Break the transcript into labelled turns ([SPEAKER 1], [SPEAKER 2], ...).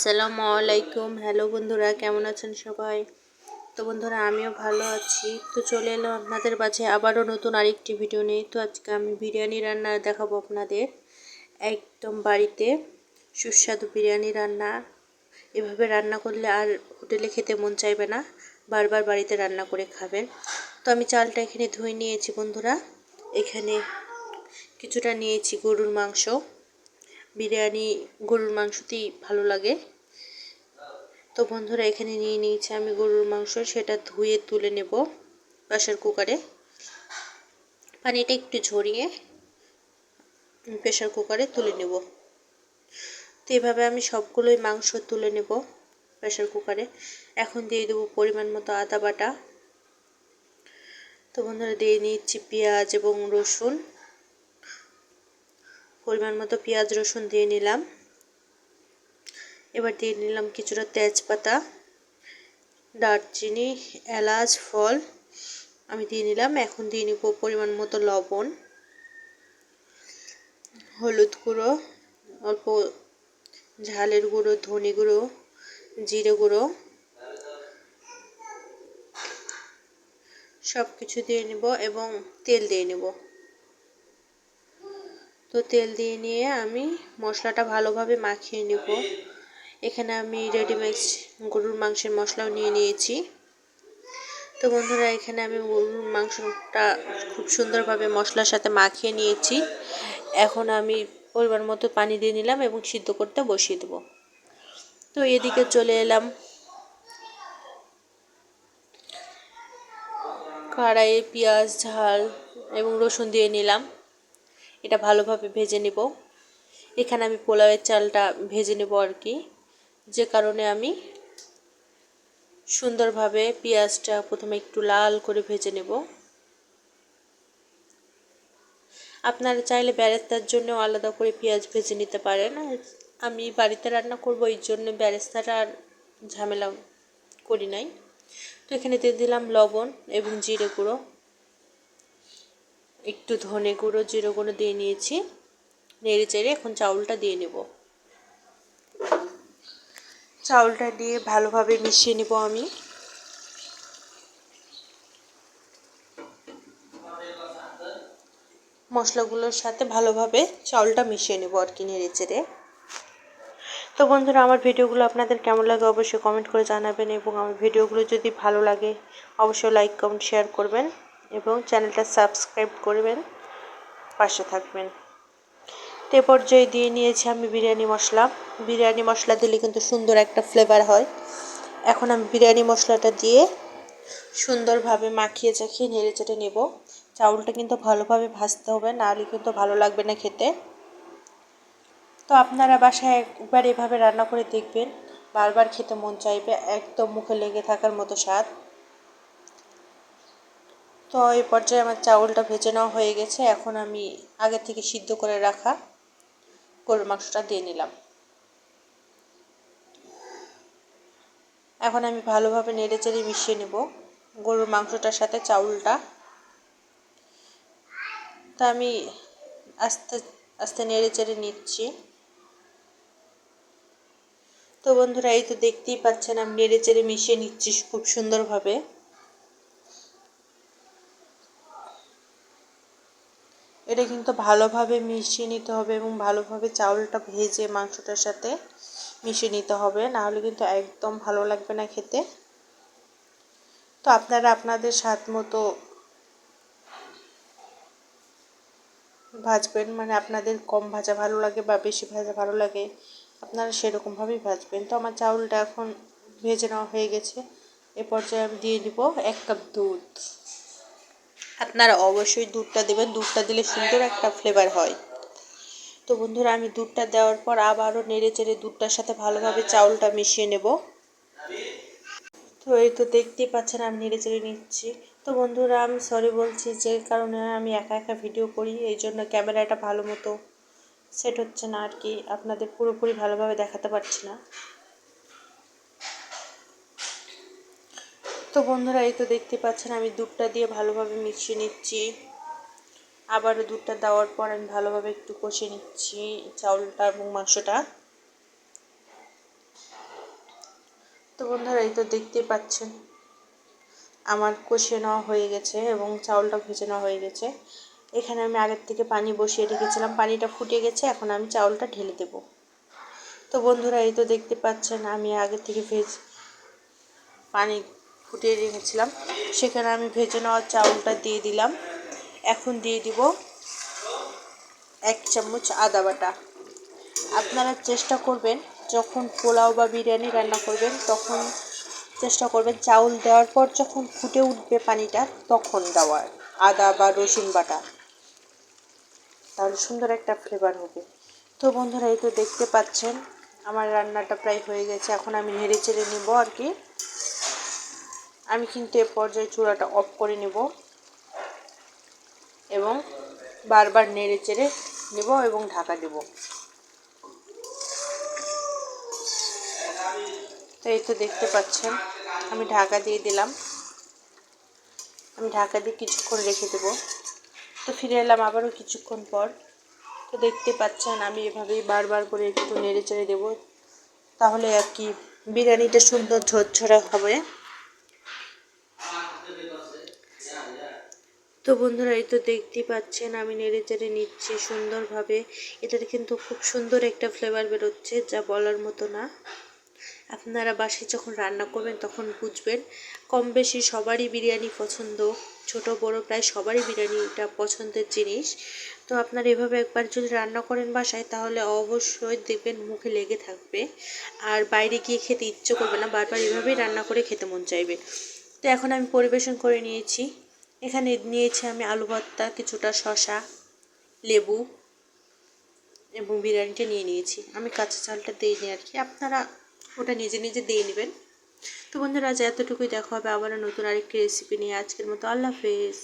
[SPEAKER 1] আসসালামু আলাইকুম। হ্যালো বন্ধুরা, কেমন আছেন সবাই? তো বন্ধুরা, আমিও ভালো আছি। তো চলে এলাম আপনাদের মাঝে আবারও নতুন আরেকটি ভিডিও নিয়ে। তো আজকে আমি বিরিয়ানি রান্না দেখাবো আপনাদের। একদম বাড়িতে সুস্বাদু বিরিয়ানি রান্না। এভাবে রান্না করলে আর হোটেলে খেতে মন চাইবে না। বারবার বাড়িতে রান্না করে খাবেন। তো আমি চালটা এখানে ধুয়ে নিয়েছি বন্ধুরা। এখানে কিছুটা নিয়েছি গরুর মাংস। বিরিয়ানি, গরুর মাংসতেই ভালো লাগে। তো বন্ধুরা, এখানে নিয়ে নিয়েছি আমি গরুর মাংস, সেটা ধুয়ে তুলে নেব প্রেশার কুকারে। পানিটা একটু ঝরিয়ে প্রেশার কুকারে তুলে নেব। তো এভাবে আমি সবগুলোই মাংস তুলে নেব প্রেশার কুকারে। এখন দিয়ে দেবো পরিমাণ মতো আদা বাটা। তো বন্ধুরা, দিয়ে নিচ্ছি পেঁয়াজ এবং রসুন। পরিমাণ মতো পেঁয়াজ, রসুন দিয়ে নিলাম। এবার দিয়ে নিলাম কিছুটা তেজপাতা, দারচিনি, এলাচ, ফল। আমি দিয়ে নিলাম, এখন দিয়ে নিব পরিমাণ মতো লবণ, হলুদ গুঁড়ো, অল্প ঝালের গুঁড়ো, ধনে গুঁড়ো, জিরে গুঁড়ো। সব কিছু দিয়ে নিব এবং তেল দিয়ে নেব। তো তেল দিয়ে নিয়ে আমি মশলাটা ভালোভাবে মাখিয়ে নেব। এখানে আমি রেডিমেড গরুর মাংসের মশলাও নিয়ে নিয়েছি। তো বন্ধুরা, এখানে আমি গরুর মাংসটা খুব সুন্দরভাবে মশলার সাথে মাখিয়ে নিয়েছি। এখন আমি পরিমাণ মতো পানি দিয়ে নিলাম এবং সিদ্ধ করতে বসিয়ে দেবো। তো এদিকে চলে এলাম। কড়াইয়ে পেঁয়াজ, ঝাল এবং রসুন দিয়ে নিলাম। এটা ভালোভাবে ভেজে নেব। এখানে আমি পোলাওয়ের চালটা ভেজে নেব আর কি। যে কারণে আমি সুন্দরভাবে পেঁয়াজটা প্রথমে একটু লাল করে ভেজে নেব। আপনারা চাইলে ব্যারেস্তার জন্য আলাদা করে পেঁয়াজ ভেজে নিতে পারেন। আমি বাড়িতে রান্না করব, এই জন্য ব্যারেস্তাটা আর ঝামেলা করি নাই। তো এখানে দিয়ে দিলাম লবণ এবং জিরে গুঁড়ো। একটু ধনে গুঁড়ো, জিরে গুঁড়ো দিয়ে নিয়েছি। নেড়ে চেড়ে এখন চাউলটা দিয়ে নেব। চাউলটা দিয়ে ভালোভাবে মিশিয়ে নেব আমি। মশলাগুলোর সাথে ভালোভাবে চাউলটা মিশিয়ে নেব আর কি নেড়ে চেড়ে। তো বন্ধুরা, আমার ভিডিওগুলো আপনাদের কেমন লাগে অবশ্যই কমেন্ট করে জানাবেন এবং আমার ভিডিওগুলো যদি ভালো লাগে, অবশ্যই লাইক, কমেন্ট, শেয়ার করবেন। এবং চ্যানেলটা সাবস্ক্রাইব করবেন, পাশে থাকবেন। তে পর্যায়ে দিয়ে নিয়েছি আমি বিরিয়ানি মশলা। বিরিয়ানি মশলা দিলে কিন্তু সুন্দর একটা ফ্লেভার হয়। এখন আমি বিরিয়ানি মশলাটা দিয়ে সুন্দরভাবে মাখিয়ে চাখিয়ে নেড়ে চেটে নেব। চাউলটা কিন্তু ভালোভাবে ভাজতে হবে নাহলে কিন্তু ভালো লাগবে না খেতে। তো আপনারা বাসায় একবার এভাবে রান্না করে দেখবেন। বারবার খেতে মন চাইবে, একদম মুখে লেগে থাকার মতো স্বাদ। তো এই পর্যায়ে আমার চাউলটা ভেজে নেওয়া হয়ে গেছে। এখন আমি আগে থেকে সিদ্ধ করে রাখা গরুর মাংসটা দিয়ে নিলাম। এখন আমি ভালোভাবে নেড়ে চেড়ে মিশিয়ে নেব গরুর মাংসটার সাথে চাউলটা। তা আমি আস্তে আস্তে নেড়ে চেড়ে নিচ্ছি। তো বন্ধুরা, এই তো দেখতেই পাচ্ছেন, আমি নেড়ে চেড়ে মিশিয়ে নিচ্ছি খুব সুন্দরভাবে। এটা কিন্তু ভালোভাবে মিশিয়ে নিতে হবে এবং ভালোভাবে চাউলটা ভেজে মাংসটার সাথে মিশিয়ে নিতে হবে। নাহলে কিন্তু একদম ভালো লাগবে না খেতে। তো আপনারা আপনাদের স্বাদ মতো ভাজবেন। মানে আপনাদের কম ভাজা ভালো লাগে বা বেশি ভাজা ভালো লাগে, আপনারা সেরকমভাবেই ভাজবেন। তো আমার চাউলটা এখন ভেজে নেওয়া হয়ে গেছে। এ পর্যায়ে আমি দিয়ে দিব এক কাপ দুধ। আপনারা অবশ্যই দুধটা দেবেন। দুধটা দিলে সুন্দর একটা ফ্লেভার হয়। তো বন্ধুরা, আমি দুধটা দেওয়ার পর আবারও নেড়ে চেড়ে দুধটার সাথে ভালোভাবে চাউলটা মিশিয়ে নেব। তো এই তো দেখতেই পাচ্ছেন, আমি নেড়ে চেড়ে নিচ্ছি। তো বন্ধুরা, আমি সরি বলছি যে কারণে আমি একা একা ভিডিও করি, এই জন্য ক্যামেরাটা ভালো মতো সেট হচ্ছে না আর কি। আপনাদের পুরোপুরি ভালোভাবে দেখাতে পারছি না। তো বন্ধুরা, এই তো দেখতে পাচ্ছেন, আমি দুধটা দিয়ে ভালোভাবে মিশিয়ে নিচ্ছি। আবারও দুধটা দেওয়ার পর আমি ভালোভাবে একটু কষে নিচ্ছি চাউলটা এবং মাংসটা। তো বন্ধুরা, এই তো দেখতেই পাচ্ছেন, আমার কষে নেওয়া হয়ে গেছে এবং চাউলটা ভেজে নেওয়া হয়ে গেছে। এখানে আমি আগের থেকে পানি বসিয়ে রেখেছিলাম, পানিটা ফুটে গেছে, এখন আমি চাউলটা ঢেলে দেব। তো বন্ধুরা, এই তো দেখতে পাচ্ছেন, আমি আগে থেকে ভেজ পানি ফুটিয়ে রেখেছিলাম। সেখানে আমি ভেজে নেওয়া চাউলটা দিয়ে দিলাম। এখন দিয়ে দিব এক চামচ আদা বাটা। আপনারা চেষ্টা করবেন, যখন পোলাও বা বিরিয়ানি রান্না করবেন, তখন চেষ্টা করবেন চাউল দেওয়ার পর যখন ফুটে উঠবে পানিটা, তখন দেওয়ার আদা বা রসুন বাটা। তাহলে সুন্দর একটা ফ্লেভার হবে। তো বন্ধুরা, এই তো দেখতে পাচ্ছেন, আমার রান্নাটা প্রায় হয়ে গেছে। এখন আমি নেড়ে চেড়ে নেব আর কি। আমি কিন্তু এ পর্যায়ে চূড়াটা অফ করে নেব এবং বারবার নেড়ে চেড়ে নেব এবং ঢাকা দেব। তো এই তো দেখতে পাচ্ছেন, আমি ঢাকা দিয়ে দিলাম। আমি ঢাকা দিয়ে কিছুক্ষণ রেখে দেব। তো ফিরে এলাম আবারও কিছুক্ষণ পর। তো দেখতে পাচ্ছেন, আমি এভাবেই বারবার করে একটু নেড়ে চেড়ে দেবো। তাহলে আর কি, বিরিয়ানিটা সুন্দর ঝরঝরে হবে। তো বন্ধুরা, এই তো দেখতেই পাচ্ছেন, আমি নেড়ে চেড়ে নিচ্ছি সুন্দরভাবে। এটাতে কিন্তু খুব সুন্দর একটা ফ্লেভার বেরোচ্ছে, যা বলার মতো না। আপনারা বাসায় যখন রান্না করবেন, তখন বুঝবেন কম বেশি সবারই বিরিয়ানি পছন্দ। ছোট, বড়, প্রায় সবারই বিরিয়ানিটা পছন্দের জিনিস। তো আপনারা এভাবে একবার যদি রান্না করেন বাসায়, তাহলে অবশ্যই দেখবেন মুখে লেগে থাকবে। আর বাইরে গিয়ে খেতে ইচ্ছে করবে না, বারবার এভাবেই রান্না করে খেতে মন চাইবে। তো এখন আমি পরিবেশন করে নিয়েছি। এখানে নিয়েছি আমি আলু ভর্তা, কিছুটা শশা লেবু এবং বিরিয়ানিটা নিয়ে নিয়েছি। আমি কাঁচা চালটা দিইনি আর কি আপনারা ওটা নিজে নিজে দিয়ে নেবেন। তো বন্ধুরা, আজ এতটুকুই। দেখা হবে আবারও নতুন আরেকটি রেসিপি নিয়ে আজকের মতো। আল্লাহ হাফেজ।